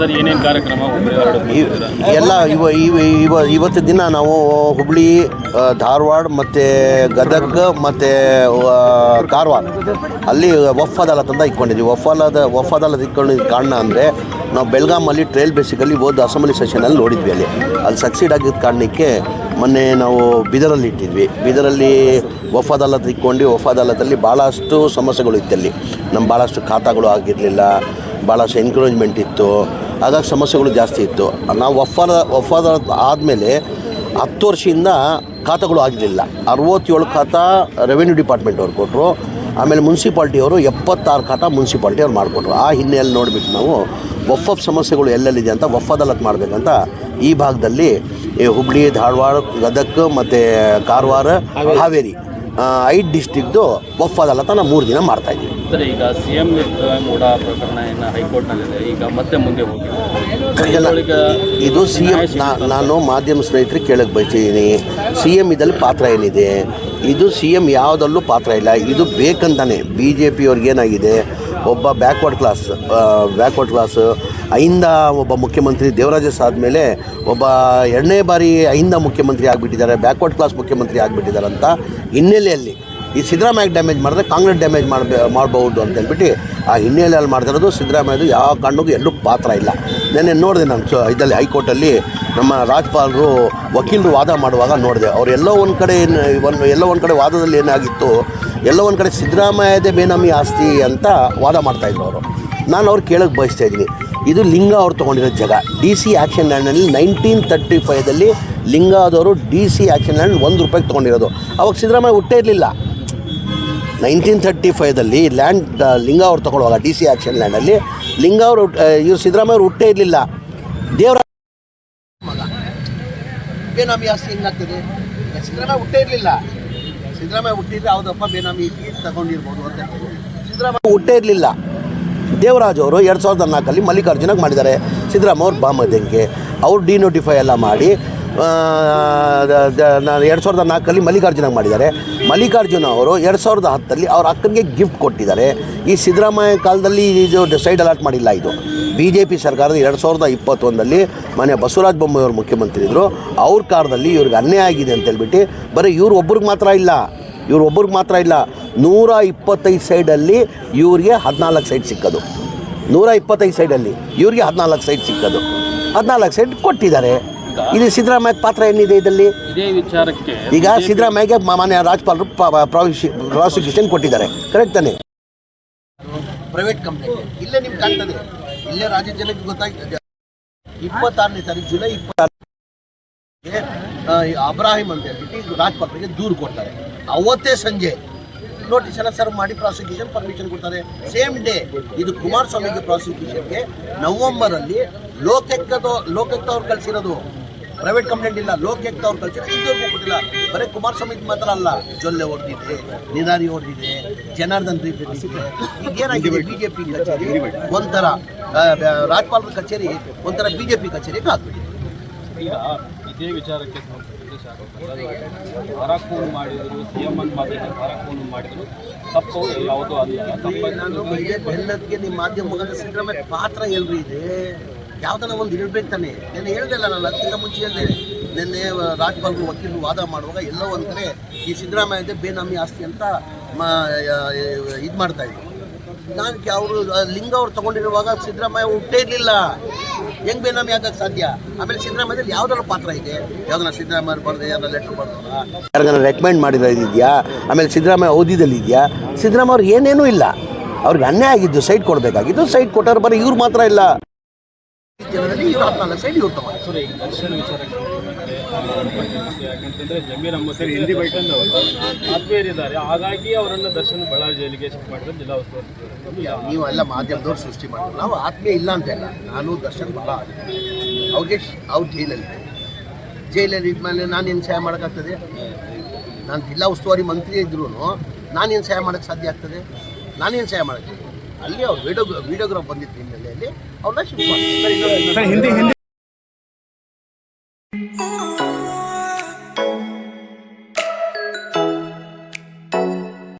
Sir ಏನೇನು ಕಾರ್ಯಕ್ರಮ ಎಲ್ಲ ಇವ ಇವ ಇವ ಇವತ್ತು ದಿನ ನಾವು ಹುಬ್ಳಿ ಧಾರವಾಡ ಮತ್ತು ಗದಗ ಮತ್ತು ಕಾರವಾರ. ಅಲ್ಲಿ ವಫ್ ಅದಾಲತ್ ಅಂತ ಇಟ್ಕೊಂಡಿದ್ವಿ. ವಫ್ ಅದಾದ ವಫ್ ಅದಾಲತ್ ಇಟ್ಕೊಂಡಿದ್ದ ಕಾರಣ ಅಂದರೆ ನಾವು ಬೆಳಗಾಮಲ್ಲಿ ಟ್ರೈಲ್ ಬೇಸಿಕಲ್ಲಿ ಹೋದ ಅಸೆಂಬ್ಲಿ ಸೆಷನಲ್ಲಿ ನೋಡಿದ್ವಿ ಅಲ್ಲಿ. ಅಲ್ಲಿ ಸಕ್ಸೀಡ್ ಆಗಿದ್ದ ಕಾರಣಕ್ಕೆ ಮೊನ್ನೆ ನಾವು ಬಿದರಲ್ಲಿ ಇಟ್ಟಿದ್ವಿ. ಬಿದರಲ್ಲಿ ವಫ್ ಅದಾಲತ್ ಇಟ್ಕೊಂಡು ವಫ್ ಅದಾಲತಲ್ಲಿ ಭಾಳಷ್ಟು ಸಮಸ್ಯೆಗಳು ಇತ್ತಲ್ಲಿ ನಮ್ಮ ಭಾಳಷ್ಟು ಖಾತಾಗಳು ಆಗಿರಲಿಲ್ಲ. ಭಾಳಷ್ಟು ಎನ್ಕರೇಜ್ಮೆಂಟ್ ಇತ್ತು. ಹಾಗಾಗಿ ಸಮಸ್ಯೆಗಳು ಜಾಸ್ತಿ ಇತ್ತು. ನಾವು ವಫಾದ ವಫಾದ ಆದಮೇಲೆ ಹತ್ತು ವರ್ಷದಿಂದ ಖಾತಗಳು ಆಗಿರಲಿಲ್ಲ. ಅರವತ್ತೇಳು ಖಾತಾ ರೆವೆನ್ಯೂ ಡಿಪಾರ್ಟ್ಮೆಂಟ್ ಅವ್ರು ಕೊಟ್ಟರು ಆಮೇಲೆ ಮುನ್ಸಿಪಾಲ್ಟಿಯವರು ಎಪ್ಪತ್ತಾರು ಖಾತಾ ಮುನ್ಸಿಪಾಲ್ಟಿ ಅವ್ರು ಮಾಡಿಕೊಟ್ರು. ಆ ಹಿನ್ನೆಲೆಯಲ್ಲಿ ನೋಡಿಬಿಟ್ಟು ನಾವು ಒಫ್ ಸಮಸ್ಯೆಗಳು ಎಲ್ಲೆಲ್ಲಿದೆ ಅಂತ ಅದಾಲತ್ ಮಾಡಬೇಕಂತ ಈ ಭಾಗದಲ್ಲಿ ಹುಬ್ಳಿ, ಧಾರವಾಡ, ಗದಗ ಮತ್ತು ಕಾರವಾರ, ಹಾವೇರಿ. ಐದು ಡಿಸ್ಟಿಕ್ದು ಒಫ್ ಅದಾಲತ್ ನಾವು ಮೂರು ದಿನ ಮಾಡ್ತಾಯಿದ್ದೀವಿ ಸರ್ ಈಗ ಸಿ ಎಂ ಮೂಡ ಪ್ರಕರಣ ಏನು ಹೈಕೋರ್ಟ್ನಲ್ಲಿದೆ. ಈಗ ಮತ್ತೆ ಮುಂದೆ ಹೋಗಿ. ಇದು ಸಿ ಎಂ ನಾನು ಮಾಧ್ಯಮ ಸ್ನೇಹಿತರಿಗೆ ಕೇಳಕ್ಕೆ ಬಯಸಿದ್ದೀನಿ ಸಿ ಎಂ ಇದರಲ್ಲಿ ಪಾತ್ರ ಏನಿದೆ? ಇದು ಸಿ ಎಂ ಯಾವುದಲ್ಲೂ ಪಾತ್ರ ಇಲ್ಲ. ಇದು ಬೇಕಂತಾನೆ. ಬಿ ಜೆ ಪಿಯವ್ರಿಗೆ ಏನಾಗಿದೆ? ಒಬ್ಬ ಬ್ಯಾಕ್ವರ್ಡ್ ಕ್ಲಾಸ್ ಬ್ಯಾಕ್ವರ್ಡ್ ಕ್ಲಾಸ್ ಐಂದ ಒಬ್ಬ ಮುಖ್ಯಮಂತ್ರಿ ದೇವರಾಜಸ್ ಆದಮೇಲೆ ಒಬ್ಬ ಎರಡನೇ ಬಾರಿ ಐಂದ ಮುಖ್ಯಮಂತ್ರಿ ಆಗಿಬಿಟ್ಟಿದ್ದಾರೆ ಬ್ಯಾಕ್ವರ್ಡ್ ಕ್ಲಾಸ್ ಮುಖ್ಯಮಂತ್ರಿ ಆಗಿಬಿಟ್ಟಿದ್ದಾರೆ ಅಂತ ಹಿನ್ನೆಲೆಯಲ್ಲಿ. ಈ ಸಿದ್ದರಾಮಯ್ಯ ಡ್ಯಾಮೇಜ್ ಮಾಡಿದ್ರೆ ಕಾಂಗ್ರೆಸ್ ಡ್ಯಾಮೇಜ್ ಮಾಡಬೇ, ಮಾಡಬಹುದು ಅಂತ ಹೇಳ್ಬಿಟ್ಟು ಆ ಹಿನ್ನೆಲೆಯಲ್ಲಿ ಮಾಡ್ತಿರೋದು ಸಿದ್ದರಾಮಯ್ಯದು ಯಾವ ಕಾರಣಕ್ಕೂ ಎಲ್ಲೂ ಪಾತ್ರ ಇಲ್ಲ. ನೆನ್ನೆ ನೋಡಿದೆ ನಾನು ಸೊ ಇದರಲ್ಲಿ ಹೈಕೋರ್ಟಲ್ಲಿ ನಮ್ಮ ರಾಜ್ಪಾಲರು ವಕೀಲರು ವಾದ ಮಾಡುವಾಗ ನೋಡಿದೆ. ಅವ್ರು ಎಲ್ಲೋ ಒಂದು ಕಡೆ ಏನು, ಒಂದು, ಎಲ್ಲೋ ಒಂದು ಕಡೆ ವಾದದಲ್ಲಿ ಏನಾಗಿತ್ತು, ಎಲ್ಲೋ ಒಂದು ಕಡೆ ಸಿದ್ದರಾಮಯ್ಯದೇ ಬೇನಾಮಿ ಆಸ್ತಿ ಅಂತ ವಾದ ಮಾಡ್ತಾಯಿದ್ರು ಅವರು. ನಾನು ಅವ್ರು ಕೇಳೋಕ್ಕೆ ಬಯಸ್ತಾ ಇದ್ದೀನಿ. ಇದು ಲಿಂಗ ಅವ್ರು ತೊಗೊಂಡಿರೋ ಜಾಗ. ಡಿ ಸಿ ಆ್ಯಕ್ಷನ್ ಲ್ಯಾಂಡ್ನಲ್ಲಿ ನೈನ್ಟೀನ್ ತರ್ಟಿ ಫೈದಲ್ಲಿ ಲಿಂಗಾದವರು ಡಿ ಸಿ ಆ್ಯಕ್ಷನ್ ಲ್ಯಾಂಡ್ ಒಂದು ರೂಪಾಯಿಗೆ ತೊಗೊಂಡಿರೋದು. ಅವಾಗ ಸಿದ್ದರಾಮಯ್ಯ ಹುಟ್ಟೇ ಇರಲಿಲ್ಲ. ನೈನ್ಟೀನ್ ತರ್ಟಿ ಫೈದಲ್ಲಿ ಲ್ಯಾಂಡ್ ಲಿಂಗ ಅವ್ರು ತಗೊಳ್ಳುವಾಗ ಡಿ ಸಿ ಆ್ಯಕ್ಷನ್ ಲ್ಯಾಂಡಲ್ಲಿ ಲಿಂಗ ಅವರು ಇವರು ಸಿದ್ದರಾಮಯ್ಯವ್ರು ಹುಟ್ಟೇ ಇರಲಿಲ್ಲ. ದೇವರ ಬೇನಾಮಿ ಆಸ್ತಿ ಹೆಂಗಾಗ್ತದೆ? ಸಿದ್ದರಾಮಯ್ಯ ಹುಟ್ಟೇ ಇರಲಿಲ್ಲ. ಸಿದ್ದರಾಮಯ್ಯ ಹುಟ್ಟಿದ್ರೆ ಹೌದಪ್ಪ, ಬೇನಾಮಿ ತಗೊಂಡಿರ್ಬೋದು ಅಂತ. ಸಿದ್ದರಾಮಯ್ಯ ಹುಟ್ಟೇ ಇರಲಿಲ್ಲ. ದೇವರಾಜ್ ಅವರು ಎರಡು ಸಾವಿರದ ನಾಲ್ಕಲ್ಲಿ ಮಲ್ಲಿಕಾರ್ಜುನಗೆ ಮಾಡಿದ್ದಾರೆ. ಸಿದ್ದರಾಮಯ್ಯ ಅವ್ರು ಬಾಮದ್ಯಂಗೆ ಅವ್ರು ಡಿನೋಟಿಫೈ ಎಲ್ಲ ಮಾಡಿ ಎರಡು ಸಾವಿರದ ನಾಲ್ಕಲ್ಲಿ ಮಲ್ಲಿಕಾರ್ಜುನಗೆ ಮಾಡಿದ್ದಾರೆ. ಮಲ್ಲಿಕಾರ್ಜುನ ಅವರು ಎರಡು ಸಾವಿರದ ಹತ್ತಲ್ಲಿ ಅವ್ರ ಅಕ್ಕನಿಗೆ ಗಿಫ್ಟ್ ಕೊಟ್ಟಿದ್ದಾರೆ. ಈ ಸಿದ್ದರಾಮಯ್ಯ ಕಾಲದಲ್ಲಿ ಇದು ಡಿಸೈಡ್ ಅಲಾಟ್ ಮಾಡಿಲ್ಲ ಇದು. ಬಿ ಜೆ ಪಿ ಸರ್ಕಾರದ ಎರಡು ಸಾವಿರದ ಇಪ್ಪತ್ತೊಂದರಲ್ಲಿ ಮನೆ ಬಸವರಾಜ ಬೊಮ್ಮಾಯಿ ಅವರು ಮುಖ್ಯಮಂತ್ರಿ ಇದ್ದರು ಅವ್ರ ಕಾಲದಲ್ಲಿ ಇವ್ರಿಗೆ ಅನ್ಯಾಯ ಆಗಿದೆ ಅಂತ ಹೇಳ್ಬಿಟ್ಟು ಬರೀ ಇವ್ರು ಒಬ್ರಿಗೆ ಮಾತ್ರ ಇಲ್ಲ. ಇವ್ರು ಒಬ್ರಿಗೆ ಮಾತ್ರ ಇಲ್ಲ ನೂರ ಇಪ್ಪತ್ತೈದು ಸೈಡಲ್ಲಿ ಇವ್ರಿಗೆ ಹದಿನಾಲ್ಕು ಸೈಡ್ ಸಿಕ್ಕೋದು. ನೂರ ಇಪ್ಪತ್ತೈದು ಸೈಡಲ್ಲಿ ಇವ್ರಿಗೆ ಹದಿನಾಲ್ಕು ಸೈಡ್ ಸಿಕ್ಕೋದು. ಹದಿನಾಲ್ಕು ಸೈಡ್ ಕೊಟ್ಟಿದ್ದಾರೆ. ಇದು ಸಿದ್ದರಾಮಯ್ಯ ಪಾತ್ರ ಏನಿದೆ ಇದರಲ್ಲಿ? ಇದೇ ವಿಚಾರಕ್ಕೆ ಈಗ ಸಿದ್ದರಾಮಯ್ಯಗೆ ಮಾನ್ಯ ರಾಜ್ಪಾಲರು ಪ್ರಾಸಿಕ್ಯೂಷನ್ ಕೊಟ್ಟಿದ್ದಾರೆ. ಕರೆಕ್ಟ್ ತಾನೆ? ಪ್ರೈವೇಟ್ ಕಂಪ್ನಿ ಇಲ್ಲೇ ನಿಮ್ಗೆ ಕಾಣ್ತದೆ. ಇಲ್ಲೇ ರಾಜ್ಯ ಜನಕ್ಕೆ ಗೊತ್ತಾಗ್ತದೆ. ಇಪ್ಪತ್ತಾರನೇ ತಾರೀಕು ಜುಲೈ ಇಪ್ಪತ್ತಾರು ಅಬ್ರಾಹಿಂ ಅಂತ ಹೇಳ್ಬಿಟ್ಟು ರಾಜ್ಪಾಲರಿಗೆ ದೂರು ಕೊಡ್ತಾರೆ. ಅವತ್ತೇ ಸಂಜೆ ನೋಟಿಸ್ ಎಲ್ಲ ಸರ್ವ್ ಮಾಡಿ ಪ್ರಾಸಿಕ್ಯೂಷನ್ ಪರ್ಮಿಷನ್ ಕೊಡ್ತಾರೆ. ಸೇಮ್ ಡೇ ಇದು ಕುಮಾರಸ್ವಾಮಿಗೆ ಪ್ರಾಸಿಕ್ಯೂಷನ್ಗೆ ನವೆಂಬರಲ್ಲಿ ಲೋಕಕ್ಕದು ಲೋಕಾಯುಕ್ತ ಅವ್ರು ಕಳಿಸಿರೋದು. ಪ್ರೈವೇಟ್ ಕಂಪ್ಲೇಂಟ್ ಇಲ್ಲ ಲೋಕಯುಕ್ತ ಅವ್ರು ಕಳಿಸಿದ್ರೆ ಇದ್ದವ್ರಿಗೂ ಕೊಟ್ಟಿಲ್ಲ. ಬರೀ ಕುಮಾರಸ್ವಾಮಿ ಮಾತ್ರ ಅಲ್ಲ, ಜೊಲ್ಲೆ ಹೊಡೆದಿದೆ ನಿರಾರಿ ಹೊಡೆದಿದೆ, ಜನಾರ್ದನ್ ರೆಡ್ಡಿ ಇದೆ ಈಗೇನಾಗಿದೆ ಬಿ ಜೆ ಪಿ ಕಚೇರಿ ಒಂಥರ ರಾಜ್ಪಾಲರ ಕಚೇರಿ, ಒಂಥರ ಬಿ ಜೆ ಪಿ ಈಗ ಇದೇ ವಿಚಾರಕ್ಕೆ ಸಂಬಂಧಪಟ್ಟಂತೆ ಶಾಸಕರು ಮಾಡಿದರು ಸಿ ಎಂ ಅನ್ನು ಮಾತಾಡಿ ಹೊರಕೂನು ಮಾಡಿದರು. ತಪ್ಪು ಯಾವುದೂ ಅಲ್ಲ. ನಿಮ್ಮ ಮಾಧ್ಯಮ ಮುಖಾಂತರ ಸಿದ್ದರಾಮಯ್ಯ ಪಾತ್ರ ಎಲ್ರಿ ಇದೆ? ಯಾವ್ದನ್ನ ಒಂದು ಇರಬೇಕು ತಾನೆ. ನೆನ್ನೆ ಹೇಳ್ದಲ್ಲ ನಾನು ಅದಕ್ಕಿಂತ ಮುಂಚೆ ಹೇಳಿದೆ. ನಿನ್ನೆ ರಾಜ್ಪಾಲ್ ವಕೀಲರು ವಾದ ಮಾಡುವಾಗ ಎಲ್ಲೋ ಒಂದು ಕಡೆ ಈ ಸಿದ್ದರಾಮಯ್ಯ ಬೇನಾಮಿ ಆಸ್ತಿ ಅಂತ ಇದು ಮಾಡ್ತಾ ಇದ್ರು. ನಾನು ಅವರು ಲಿಂಗ ಅವ್ರು ತಗೊಂಡಿರುವಾಗ ಸಿದ್ದರಾಮಯ್ಯ ಹುಟ್ಟೇ ಇರಲಿಲ್ಲ. ಹೆಂಗ್ ಬೇನಾಮಿ ಆಗಕ್ಕೆ ಸಾಧ್ಯ? ಆಮೇಲೆ ಸಿದ್ದರಾಮಯ್ಯದಲ್ಲಿ ಯಾವ್ದಾದ್ರು ಪಾತ್ರ ಇದೆ? ಯಾವ್ದನ್ನ ಸಿದ್ದರಾಮಯ್ಯ ಬರ್ದೆ ಯಾವ್ದಾರ ಲೆಟರ್ ಬರ್ದಲ್ಲ ಯಾರಿಗಾನ ರೆಕಮೆಂಡ್ ಮಾಡಿರೋದಿದೆಯಾ ಆಮೇಲೆ ಸಿದ್ದರಾಮಯ್ಯ ಓದಿದಲ್ಲಿ ಇದೆಯಾ? ಸಿದ್ದರಾಮಯ್ಯ ಅವ್ರು ಏನೇನೂ ಇಲ್ಲ. ಅವ್ರಿಗೆ ಅನ್ಯಾಯ ಆಗಿದ್ದು ಸೈಟ್ ಕೊಡಬೇಕಾಗಿದ್ದು, ಸೈಟ್ ಕೊಟ್ಟವ್ರು ಬರೀ ಇವ್ರು ಮಾತ್ರ ಇಲ್ಲ. ಜನರಲ್ಲಿ ಇವ್ರು ಹದಿನಾಲ್ಕು ಸೈಡ್ ಇವ್ರು ತಗೊಂಡು ಬಂದ್ರೆ, ಯಾಕಂತಂದ್ರೆ ಜಮೀರ್ ಅಹಮದ್ ಹಿಂದಿ ಬೈಟನ್ ಅವರು. ಆತ್ಮೀಯರಿದ್ದಾರೆ. ಹಾಗಾಗಿ ಅವರನ್ನು ದರ್ಶನ ಬಳ್ಳಾರಿ ಜೈಲಿಗೆ ಶಿಫ್ಟ್ ಮಾಡಿದ್ರು ಜಿಲ್ಲಾ ಉಸ್ತುವಾರಿ ಸಚಿವರು. ಯಾ- ನೀವು ಎಲ್ಲ ಮಾಧ್ಯಮದವ್ರು ಸೃಷ್ಟಿ ಮಾಡಿದ್ರು. ನಾವು ಆತ್ಮೀಯ ಇಲ್ಲ ಅಂತ ಇಲ್ಲ ನಾನು ದರ್ಶನ್ ಭಾಳ ಅವ್ರಿಗೆ ಶ್- ಅವ್ರು ಜೈಲಲ್ಲಿ ಜೈಲಲ್ಲಿ ಇದ್ಮೇಲೆ ನಾನೇನು ಸಹಾಯ ಮಾಡೋಕ್ಕಾಗ್ತದೆ? ನಾನು ಜಿಲ್ಲಾ ಉಸ್ತುವಾರಿ ಮಂತ್ರಿ ಇದ್ರೂ ನಾನೇನು ಸಹಾಯ ಮಾಡೋಕ್ಕೆ ಸಾಧ್ಯ ಆಗ್ತದೆ? ನಾನೇನು ಸಹಾಯ ಮಾಡೋಕ್ಕೆ ಅಲ್ಲಿ ಅವ್ರು ವಿಡಿಯೋ ವಿಡಿಯೋಗ್ರಾಫ್ ಬಂದಿತ್ತು ಹಿನ್ನೆಲೆಯಲ್ಲಿ ಅವ್ರನ್ನ ಶಿಫ್ಟ್ ಮಾಡಿ ಸರ್ ಹಿಂದಿ ಹಿಂದಿ